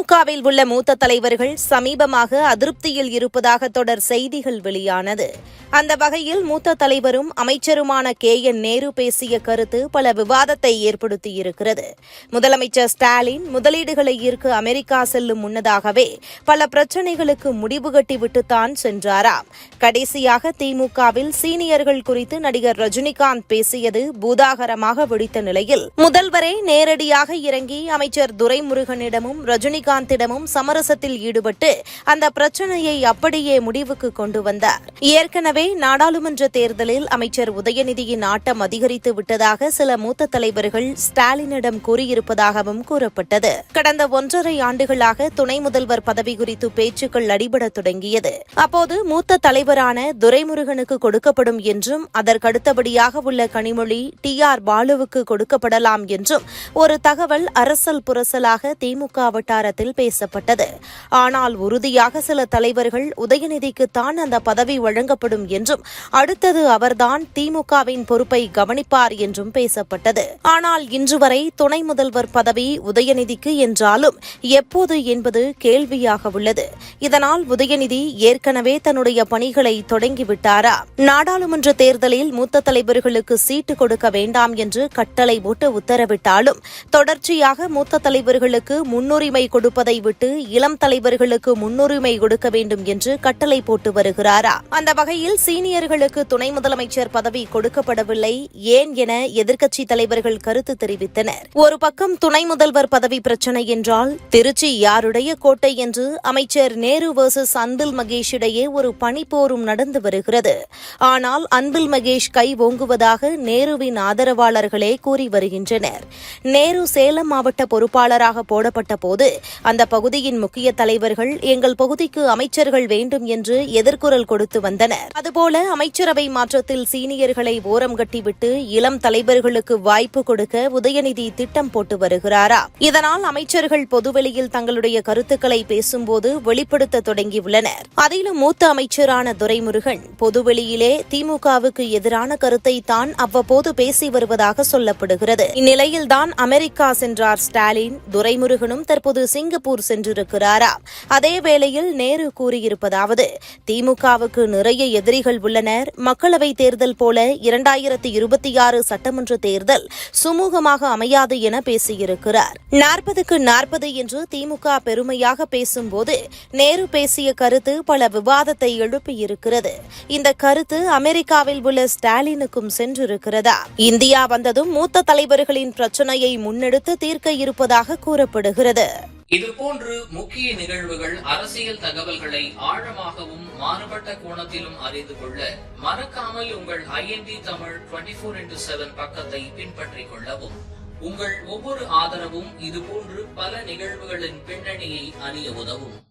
திமுகவில் உள்ள மூத்த தலைவர்கள் சமீபமாக அதிருப்தியில் இருப்பதாக தொடர் செய்திகள் வெளியானது. அந்த வகையில் மூத்த தலைவரும் அமைச்சருமான கே. என். நேரு பேசிய கருத்து பல விவாதத்தை ஏற்படுத்தியிருக்கிறது. முதலமைச்சர் ஸ்டாலின் முதலீடுகளை ஈர்க்க அமெரிக்கா செல்லும் முன்னதாகவே பல பிரச்சினைகளுக்கு முடிவு கட்டிவிட்டுத்தான் சென்றாராம். கடைசியாக திமுகவில் சீனியர்கள் குறித்து நடிகர் ரஜினிகாந்த் பேசியது பூதாகரமாக வெடித்த நிலையில் முதல்வரே நேரடியாக இறங்கி அமைச்சர் துரைமுருகனிடமும் ரஜினிகாந்திடமும் சமரசத்தில் ஈடுபட்டு அந்த பிரச்சனையை அப்படியே முடிவுக்கு கொண்டு வந்தார். ஏற்கனவே ஏற்கனவே நாடாளுமன்ற தேர்தலில் அமைச்சர் உதயநிதியின் ஆட்டம் அதிகரித்து விட்டதாக சில மூத்த தலைவர்கள் ஸ்டாலினிடம் கூறியிருப்பதாகவும் கூறப்பட்டது. கடந்த ஒன்றரை ஆண்டுகளாக துணை முதல்வர் பதவி குறித்து பேச்சுக்கள் அடிபடத் தொடங்கியது. அப்போது மூத்த தலைவரான துரைமுருகனுக்கு கொடுக்கப்படும் என்றும் அதற்கடுத்தபடியாக உள்ள கனிமொழி டி ஆர் பாலுவுக்கு கொடுக்கப்படலாம் என்றும் ஒரு தகவல் அரசல் புரசலாக திமுக வட்டாரத்தில் பேசப்பட்டது. ஆனால் உறுதியாக சில தலைவர்கள் உதயநிதிக்குத்தான் அந்த பதவி வழங்கப்படும் என்றும் அடுத்தது அவர்தான் திமுகவின் பொறுப்பை கவனிப்பார் என்றும் பேசப்பட்டது. ஆனால் இன்று வரை துணை முதல்வர் பதவி உதயநிதிக்கு என்றாலும் எப்போது என்பது கேள்வியாக உள்ளது. இதனால் உதயநிதி ஏற்கனவே தன்னுடைய பணிகளை தொடங்கிவிட்டாரா? நாடாளுமன்ற தேர்தலில் மூத்த தலைவர்களுக்கு சீட்டு கொடுக்க வேண்டாம் என்று கட்டளை போட்டு உத்தரவிட்டாலும் தொடர்ச்சியாக மூத்த தலைவர்களுக்கு முன்னுரிமை கொடுப்பதை விட்டு இளம் தலைவர்களுக்கு முன்னுரிமை கொடுக்க வேண்டும் என்று கட்டளை போட்டு வருகிறாரா? அந்த வகையில் சீனியர்களுக்கு துணை முதலமைச்சர் பதவி கொடுக்கப்படவில்லை. ஏன் என எதிர்க்கட்சி தலைவர்கள் கருத்து தெரிவித்தனர். ஒரு பக்கம் துணை முதல்வர் பதவி பிரச்சனை என்றால் திருச்சி யாருடைய கோட்டை என்று அமைச்சர் நேரு வர்சஸ் அன்பில் மகேஷ் இடையே ஒரு பனிப்போரும் நடந்து வருகிறது. ஆனால் அன்பில் மகேஷ் கை ஓங்குவதாக நேருவின் ஆதரவாளர்களே கூறி வருகின்றனர். நேரு சேலம் மாவட்ட பொறுப்பாளராக போடப்பட்ட போது அந்த பகுதியின் முக்கிய தலைவர்கள் எங்கள் பகுதிக்கு அமைச்சர்கள் வேண்டும் என்று எதிர்குரல் கொடுத்து வந்தனர். அதுபோல அமைச்சரவை மாற்றத்தில் சீனியர்களை ஓரம் கட்டிவிட்டு இளம் தலைவர்களுக்கு வாய்ப்பு கொடுக்க உதயநிதி திட்டம் போட்டு வருகிறாரா? இதனால் அமைச்சர்கள் பொதுவெளியில் தங்களுடைய கருத்துக்களை பேசும்போது வெளிப்படுத்த தொடங்கியுள்ளனர். அதிலும் மூத்த அமைச்சரான துரைமுருகன் பொதுவெளியில் நிலையிலே திமுகவுக்கு எதிரான கருத்தை தான் அவ்வப்போது பேசி வருவதாக சொல்லப்படுகிறது. இந்நிலையில்தான் அமெரிக்கா சென்றார் ஸ்டாலின் துரைமுருகனும் தற்போது சிங்கப்பூர் சென்றிருக்கிறாரா? அதே வேளையில் நேரு கூறியிருப்பதாவது திமுகவுக்கு நிறைய எதிரிகள் உள்ளனர். மக்களவைத் தேர்தல் போல இரண்டாயிரத்தி இருபத்தி ஆறு சட்டமன்ற தேர்தல் சுமூகமாக அமையாது என பேசியிருக்கிறார். நாற்பதுக்கு நாற்பது என்று திமுக பெருமையாக பேசும்போது நேரு பேசிய கருத்து பல விவாதத்தை எழுப்பியிருக்கிறது. இந்த கருத்து அமெரிக்காவில் உள்ள ஸ்டாலினுக்கும் சென்றிருக்கிறதா? இந்தியா வந்ததும் மூத்த தலைவர்களின் பிரச்சனையை முன்னெடுத்து தீர்க்க இருப்பதாக கூறப்படுகிறது. இதுபோன்று முக்கிய நிகழ்வுகள் அரசியல் தகவல்களை ஆழமாகவும் மாறுபட்ட கோணத்திலும் அறிந்து கொள்ள மறக்காமல் உங்கள் IND Tamil twenty four into seven பக்கத்தை பின்பற்றிக் கொள்ளவும். உங்கள் ஒவ்வொரு ஆதரவும் இதுபோன்று பல நிகழ்வுகளின் பின்னணியை அறிய உதவும்.